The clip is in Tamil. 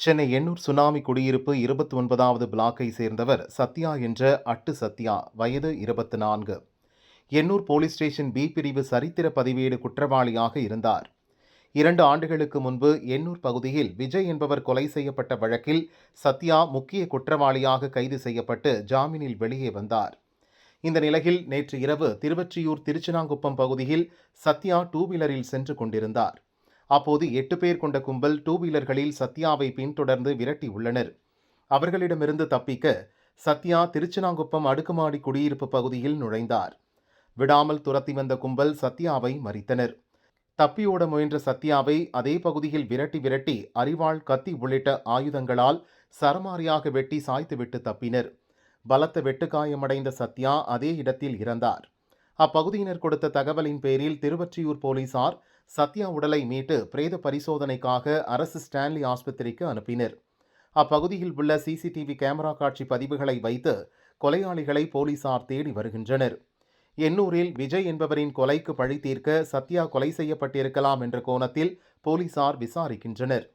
சென்னை எண்ணூர் சுனாமி குடியிருப்பு இருபத்தி ஒன்பதாவது பிளாக்கை சேர்ந்தவர் சத்யா என்ற அட்டு சத்யா வயது இருபத்தி நான்கு எண்ணூர் போலீஸ் ஸ்டேஷன் பி பிரிவு சரித்திர பதிவேடு குற்றவாளியாக இருந்தார். இரண்டு ஆண்டுகளுக்கு முன்பு எண்ணூர் பகுதியில் விஜய் என்பவர் கொலை செய்யப்பட்ட வழக்கில் சத்யா முக்கிய குற்றவாளியாக கைது செய்யப்பட்டு ஜாமீனில் வெளியே வந்தார். இந்த நிலையில் நேற்று இரவு திருவற்றியூர் திருச்சினாங்குப்பம் பகுதியில் சத்யா டூ வீலரில் சென்று கொண்டிருந்தார். அப்போது எட்டு பேர் கொண்ட கும்பல் டூ வீலர்களில் சத்யாவை பின்தொடர்ந்து விரட்டி உள்ளனர். அவர்களிடமிருந்து தப்பிக்க சத்யா திருச்சினாங்குப்பம் அடுக்குமாடி குடியிருப்பு பகுதியில் நுழைந்தார். விடாமல் துரத்தி வந்த கும்பல் சத்யாவை மறித்தனர். தப்பியோட முயன்ற சத்யாவை அதே பகுதியில் விரட்டி விரட்டி அரிவாள் கத்தி உள்ளிட்ட ஆயுதங்களால் சரமாரியாக வெட்டி சாய்த்துவிட்டு தப்பினர். பலத்த வெட்டுக்காயமடைந்த சத்யா அதே இடத்தில் இறந்தார். அப்பகுதியினர் கொடுத்த தகவலின் பேரில் திருவற்றியூர் போலீசார் சத்யா உடலை மீட்டு பிரேத பரிசோதனைக்காக அரசு ஸ்டான்லி ஆஸ்பத்திரிக்கு அனுப்பினர். அப்பகுதியில் உள்ள சிசிடிவி கேமரா காட்சி பதிவுகளை வைத்து கொலையாளிகளை போலீசார் தேடி வருகின்றனர். எண்ணூரில் விஜய் என்பவரின் கொலைக்கு பழி தீர்க்க சத்யா கொலை செய்யப்பட்டிருக்கலாம் என்ற கோணத்தில் போலீசார் விசாரிக்கின்றனர்.